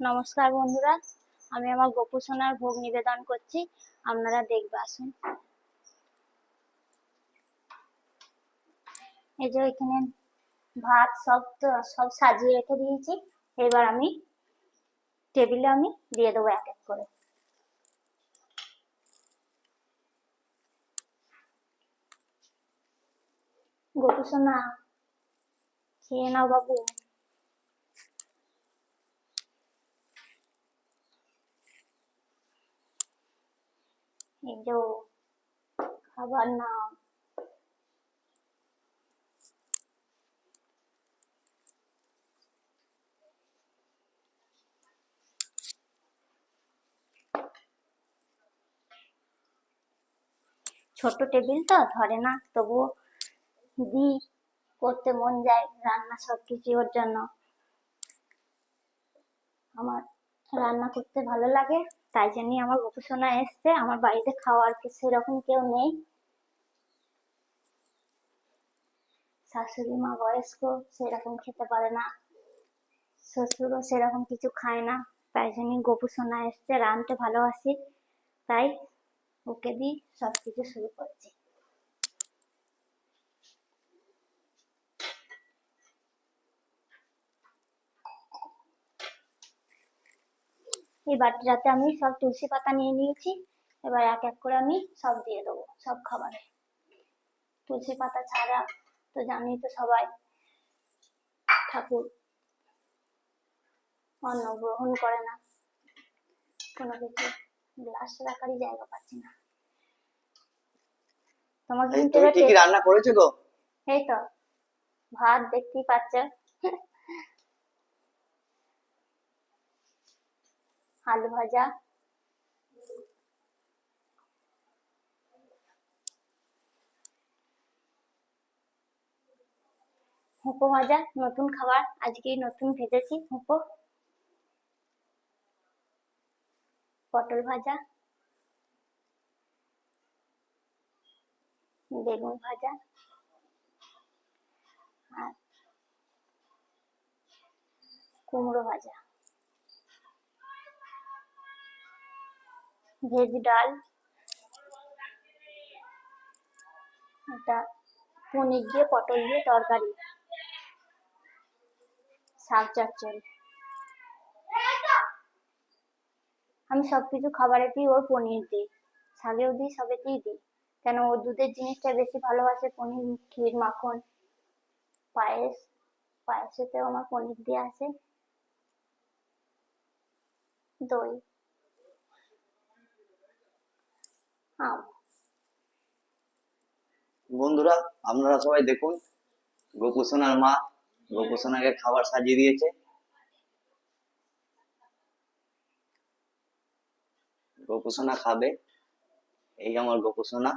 নমস্কার বন্ধুরা, আমি আমার গোপু সোনার ভোগ নিবেদন করছি। আপনারা দেখবে, আসুন। এই যে এখানে ভাত সব সব সাজিয়ে রেখে দিয়েছি। এবার আমি টেবিলে আমি দিয়ে দেবো এক এক করে। গোপু সোনা, খেয়ে নাও বাবু। এই যে খাবার নাও ছোট টেবিল তো, ধরে না তবুও দি, করতে মন যায় রান্না সবকিছু ওর জন্য। আমার রান্না করতে ভালো লাগে, তাই জন্যই আমার গোপু সোনা এসছে। আমার বাড়িতে খাওয়ার কি সেরকম কেউ নেই। শাশুড়ি মা বয়স্ক, সেরকম খেতে পারে না। শ্বশুরও সেরকম কিছু খায় না, তাই জন্যই গোপু সোনা এসছে, রাঁধতে ভালোবাসি। তাই ওকে দিয়ে সব কিছু শুরু করছি। এই বাটিটাতে আমি সব তুলসী পাতা নিয়ে নিয়েছি এবার এক এক করে আমি সব দিয়ে দেবো সব খাবারে। তুলসী পাতা ছাড়া তো জানি তো সবাই ঠাকুর অন্ন গ্রহণ করে না। কোনো কিছু গ্লাস রাখারই জায়গা পাচ্ছি না। তোমাকে কি রান্না করেছ গো? এই তো ভাত দেখতেই পাচ্ছ। আলু ভাজা। হুঁকো ভাজা, নতুন খাবার। আজকে নতুন ভেজেছি হুঁকো। পটল ভাজা। বেগুন ভাজা। আর কুমড়ো ভাজা। ভেজ ডাল এটা পনির দিয়ে, পটল দিয়ে, তরকারি শাক চচ্চড়ি আমি সবকিছু খাবারেতেই ওর পনির দিই, শাকেও দিই, সবেতেই দিই। কেন ও দুধের জিনিসটা বেশি ভালোবাসে, পনির, ক্ষীর, মাখন, পায়েস, পায়েসেতেও আমার পনির দিয়ে আছে দই আম বন্ধুরা, আপনারা সবাই দেখুন গোপুসোনার মা গোপুসোনাকে খাবার সাজিয়ে দিয়েছে। গোপুসোনা খাবে, এই আমার গোপুসোনা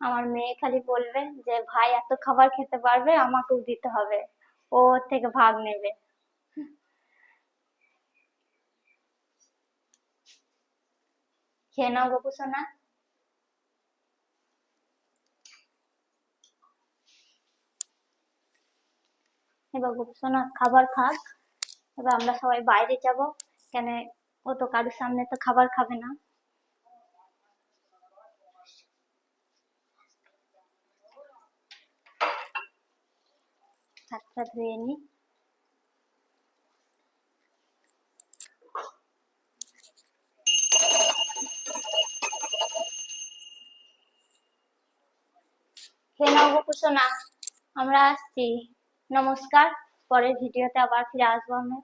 আমার মেয়ে খালি বলবে যে, ভাই, এত খাবার খেতে পারবে? আমাকেও দিতে হবে। ও থেকে ভাগ নেবে। খেয়ে নাও গোপু এবার গোপু সোনা, খাবার খাক। এবার আমরা সবাই বাইরে যাব। কেন, ও তো কারোর সামনে তো খাবার খাবে না। হাতটা ধুয়ে নি। খেয়ে গোপু সোনা, আমরা আসছি। নমস্কার পরের ভিডিওতে আবার ফিরে আসব আমরা